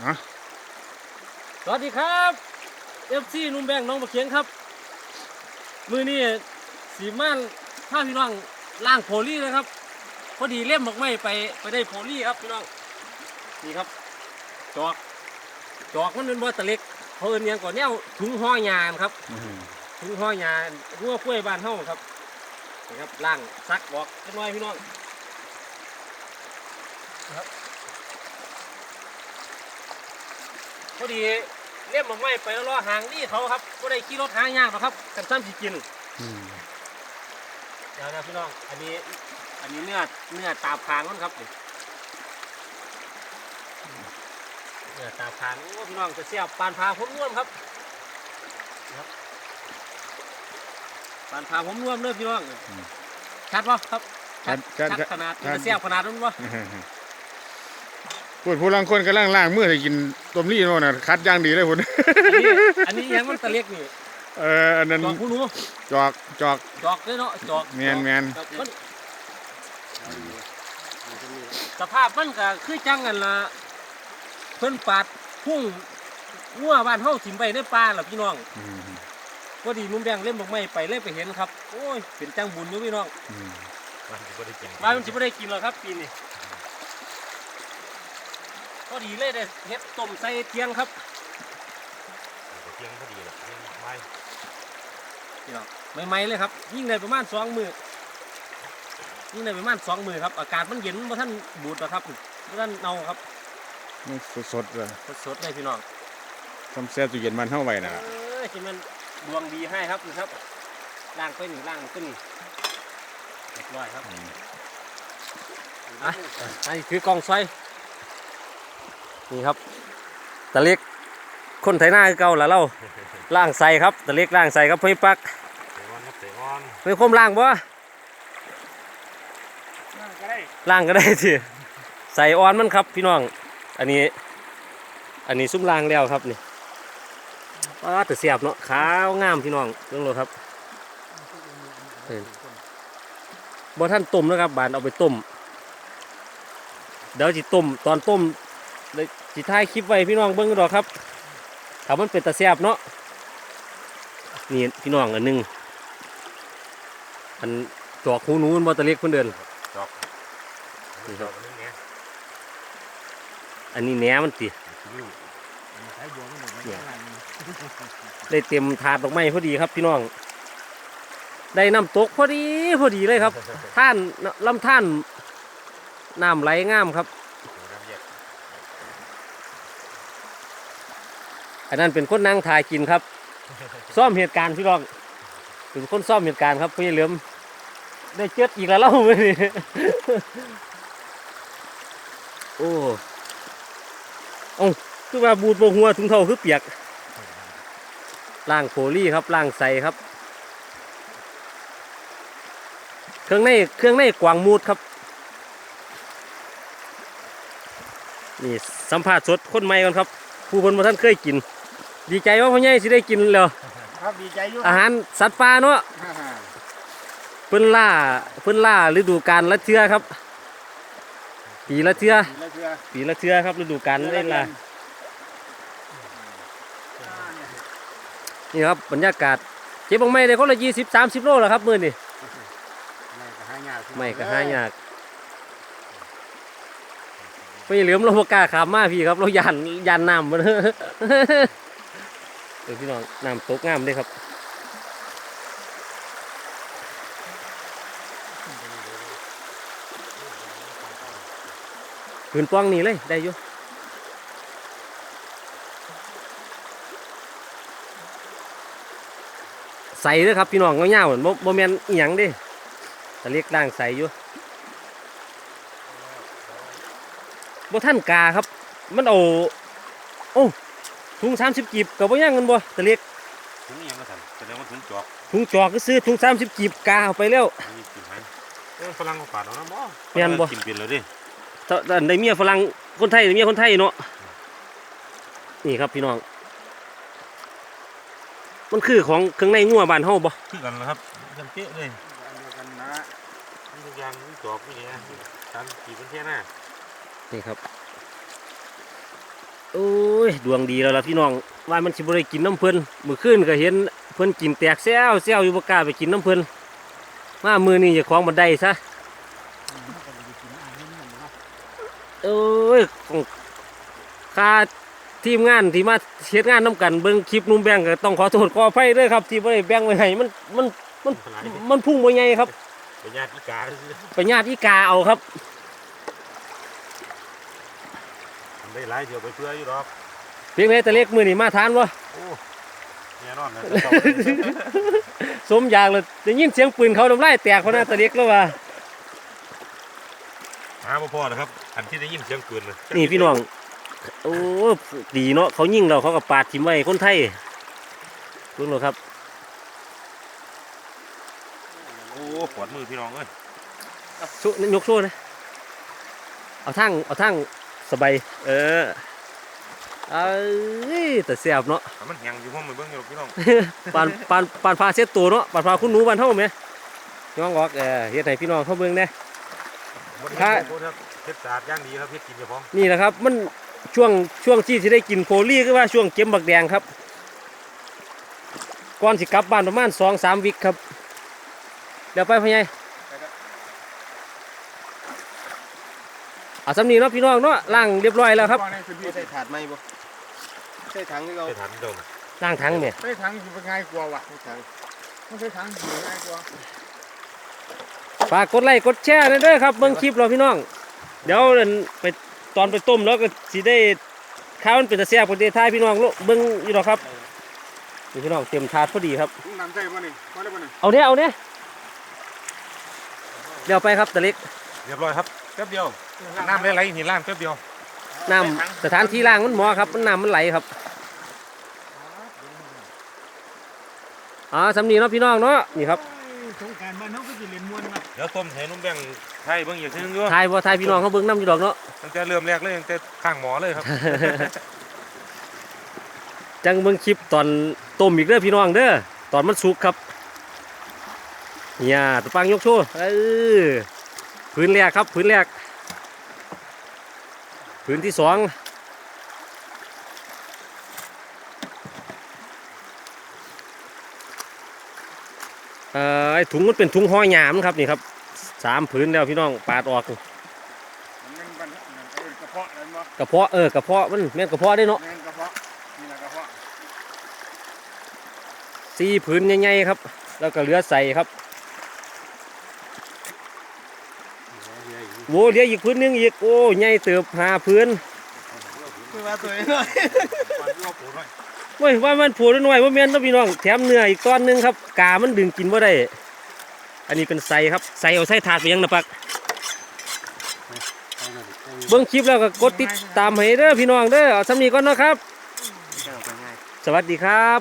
อะสวัสดีครับเอฟซีนุ่มแบงน้องบะเขียงครับ มือนี้สีม่านผ้าพี่น้องล่างโพลีเลยครับ พอดีเล่มดอกไม้ไปไปได้โพลีครับพี่น้องนี่ครับ จอก จอกมันเป็นบ่อตะเล็กเขาเอินหยังก่อนแนวถุงห่อยานครับอื้อหือถุงห่อยานรัวกล้วยบ้านเฮาครับนี่ครับล่างซักบอกจักหน่อยพี่น้องครับ พอดีเล่มดอกไม้ไปแล้วรอหางนี่เขาครับก็ได้ขี่รถหายากหรอกครับกันซ้ำสิกินอืมเดี๋ยวนะพี่น้อง อันนี้ อันนี้เนื้อเนื้อตาพางมันครับนี่เนื้อตาพางโอ้พี่น้องจะเสียบปานพาผมร่วมครับนี่ครับปานพาผมร่วมเด้อพี่น้องชัดปะครับชัดชัดชัดขนาดจะเสียบขนาดนั้นปะ พูดผู้ลังคนกำลังล้างมือให้กินต้มนี่โน่นน่ะคัดอย่างดีเลยพุ่นอันนี้อันนี้ยังมันตะเล็กนี่เอออันนั้นจอกผู้หนูจอกจอกจอกเลยเนาะจอกแม่นแม่นครับมันสภาพมันก็คือจังกันละเพิ่นปาดพุ่งงัวบ้านเฮาถิ่มไปในป่าล่ะพี่น้องอืมพอดีนุ่มแดงเล่มดอกไม้ไปเลยไปเห็นครับ โอ้ยเป็นจังบุญอยู่พี่น้องอืมมันจะไม่ได้กินบ้านมันจะไม่ได้กินหรอกครับปีนี้ พอดีเลยได้เฮ็ดต้มใส่เทียงครับเที่ยงพอดีแหละเที่ยงไม่พี่น้องใหม่ๆเลยครับ ยิ่งได้ประมาณสองมือยิ่งได้ประมาณสองมือครับ อากาศมันเย็นบ่ท่านบูดหรอกครับบ่ท่านเน่าครับมันสดๆเลยสดๆเลยพี่น้องทำแซ่บตู้เย็นมันเท่าไว้น่ะเออที่มันดวงดีให้ครับนี่ครับล่างไปหนึ่งล่างขึ้นนี่เรียบร้อยครับอืมอะอันนี้คือกล่องไฟ นี่ครับตะเล็กคนไถนาคือเก่าแล้วเราล่างใส่ครับตะเล็กล่างใส่ครับพี่ปักเตะงอนครับเตะงอนไม่คมล่างบ่ล่างก็ได้ทีใส่ออนมันครับพี่น้อง อันนี้ อันนี้ซุ้มล่างแล้วครับนี่ว้าแต่เสียบเนาะขาวงามพี่น้องเรื่องรถครับเห็นบ่ท่านต้มนะครับ บานเอาไปต้มเดี๋ยวจิต้มตอนต้ม เดี๋ยวจิท้ายคลิปไว้พี่น้องเบิ่งกันดอกครับถ้ามันเป็นตะเสียบเนาะนี่พี่น้องอันหนึงอันจอกหูหนูมันบ่ตะเล็กคนเดินจอกนี่นี่คครัรับบนี่เนี่ยอันนี้แหนมันตินิ้วเนี่ยได้เต็มถาดดอกไม้พอดีครับพี่น้อง ได้น้ำตกพอดีพอดีเลยครับ ท่านลำท่านน้ำไหลงามครับ น้ำแยก อันนั้นเป็นคนนั่งถ่ายกินครับซ่อมเหตุการณ์พี่น้องเป็นคนซ่อมเหตุการณ์ครับพี่เหลือมได้เจ็ดอีกแล้วเล่ามือนี้โอ้เอ้าคือว่าบูดบหัวถุงเท้าคือเปียกล่างโพลี่ครับล่างใสครับ เครื่องในเครื่องในกวางมูดครับนี่สัมภาษณ์สดคนใหม่กันครับ ผู้คนมาท่านเคยกิน ดีใจว่าพ่อใหญ่สิได้กินแล้วครับดีใจอยู่อาหารสัตว์ป่าเนาะเพิ่นล่าเพิ่นล่าฤดูกาลละเทื่อครับ ปีละเทื่อแล้วเชื่อปีละเทื่อครับฤดูกาลได้ล่านี่ครับบรรยากาศเก็บบังไม้ได้คนละยี่สิบสามสิบโลแล้วครับมื้อนี้ไม่ก็หายากไม่ก็หายากไม่เหลือมเราบ่กล้าขามมาพี่ครับเรายันยันน้ำมา เด้อเออพี่น้องน้ำตกงามเลยครับขืนป้องนี่เลยได้อยู่ใส่เลยครับพี่น้องเงาๆเหมือนโมเมนอีหยังดิต่เรียกร่างใส่อยู่บ่ท่านกาครับ มันเอาโอ้ ถุงสามสิบกีบกับบ่ย่างกันบ่แต่เรียกถุงยังก็สั่นแสดงว่าถุงจอกถุงจอกก็ซื้อถุงสามสิบกีบกาเอาไปแล้วมีกินไหมเอ้ยฝรั่งเขาปาดเอานะบ่แม่นบ่กินเป็นเลยดิถ้าถ้าได้เมียฝรั่งคนไทยได้เมียคนไทยเนาะนี่ครับพี่น้อง มันคือของเครื่องในงัวบ้านเฮาบ่คือกันนะครับกันเป๊ะเลยกันนะมีทุกอย่างมีจอกมีเนี่ยการกี่เป็นเท่ยหน้านี่ครับโอ้ ยดวงดีแล้วล่ะพี่น้องว่ามันสิบ่ได้กินน้ำเพิ่นมื้อคืนก็เห็นเพิ่นกินแตกแซวแซวอยู่บ่กล้าไปกินน้ำเพิ่นมามื้อนี้อย่าของบันไดซะโอ้ยค่าทีมงานที่มาเฮ็ดงานนํกันเบิ่งคลิปหนุ่มแบงก็ต้องขอโทษขออภัยด้วยครับที่บ่ได้แบ่งไว้ให้มันมันมันหลายมันพุ่งบ่ใหญ่ครับเป็นญาติอีกาซื่อไปญาติอีกาเอาครับทำได้หลายเดียวไปเพื่ออยู่ดอก เพียงแต่แต่เล็กมือนี่มาทานวะโอ้แน่นอนนะสมอยากเลยได้ยินเสียงปืนเขาทำลายแตกเพราะน่าตะเล็กแล้วว่ะหาบ่พอนะครับ อันที่ได้ยินเสียงปืนเลยนี่พี่น้องโอ้ดีเนาะเขายิงเราเขาก็ปาดทิมไว้คนไทยรู้หรอครับโอ้ปวดมือพี่น้องเอ้ยโชว์ยกโชว์นะเอาทั้งเอาทั้งสบายเออ เอ้ยแต่เสียบเนาะแต่มันยังอยู่ห้องมือเบิ้งอยู่พี่น้องปานปานปานพาเช็ดตัวเนาะปานพาคุณหนูบ้านเท่าไหมน้องบอกเออเฮ็ดให้พี่น้องเขาเบิ่งแหน่บ่ได้ค่ะโคตรครับเฮ็ดสะอาดอย่างดีครับเฮ็ดกินเฉพาะนี่แหละครับมันช่วงช่วงที่จะได้กินโคลี่ก็ว่าช่วงเก็บบักแดงครับก่อนสิกลับบ้านประมาณสองสามวิกครับ เดี๋ยวไปพ่อใหญ่ เอาสำนีเนาะพี่น้องเนาะล้างเรียบร้อยแล้วครับก่อนให้คุณพี่ใส่ถาดไหมบ่ใส่ถังที่เราไปถามเดิมล้างถังเนี่ยใส่ถังสิเป็นง่ายกว่าว่ะใส่ถังไม่ใช่ถังสิง่ายกว่าฝากกดไลค์กดแชร์ด้วยเด้อครับเบิ่งคลิปเราพี่น้อง เดี๋ยวเดินไปตอนไปต้มแล้วก็สิได้ข้าวมันเป็นตะแซ่บคนเดียวทายพี่น้องโลกเบิ่งอยู่หรอกครับนี่พี่น้องเต็มถาดพอดีครับลุงน้ำใส่บ่นี่บ่ได้บ่นี่เอาเนี้ยเอาเนี้ยเดี๋ยวไปครับตะเล็กเรียบร้อยครับแป๊บเดียว น้ำไหลๆนี่ล้างแป๊บเดียวน้ำสถานที่ล้างมันหมอครับมันน้ำมันไหลครับอ๋อสำนีเนาะพี่น้องเนาะนี่ครับสงการบ้านเฮาก็สิเล่นม่วนว่ะเดี๋ยวต้มให้นุ่มแบ่งไทยเบิ้งอีกทีนึงด้วยทายบ่ทายพี่น้องเขาเบิ่งน้ำอยู่ดอกเนาะตั้งแต่เริ่มแรกเลยตั้งแต่ข้างหมอเลยครับ จังเบิ่งคลิปตอนต้มอีกเด้อพี่น้องเด้อตอนมันสุกครับเนี่ยตะปังยกโชว์เออพื้นแรกครับพื้นแรก พื้นที่สองเอ่อไอ้ถุงมันเป็นถุงห่อหยามครับนี่ครับสามผืนแล้วพี่น้องปาดออกกระเพาะนั่นบ่กระเพาะเออกระเพาะมันแม่นกระเพาะได้เนาะแม่นกระเพาะนี่ล่ะกระเพาะสี่ผืนใหญ่ๆครับ แล้วก็เหลือใส่ครับ โว้เหลืออีกผืนหนึงอีกโอ้ใหญ่เติบหาผืนคือว่าตัวน้อยเว้ยว่ามันผูน้อยว่าแม่นเนาะพี่น้องแถมเนื้ออีกก้อนหนึงครับกามันดึงกินบ่ได้อันนี้เป็นใส่ครับใส่เอาใส่ถาดไปยังนะปักเบิ่งคลิปแล้วก็กดติดตามให้เด้อพี่น้องเด้อเอาสำนีก่อนเนาะครับ สวัสดีครับ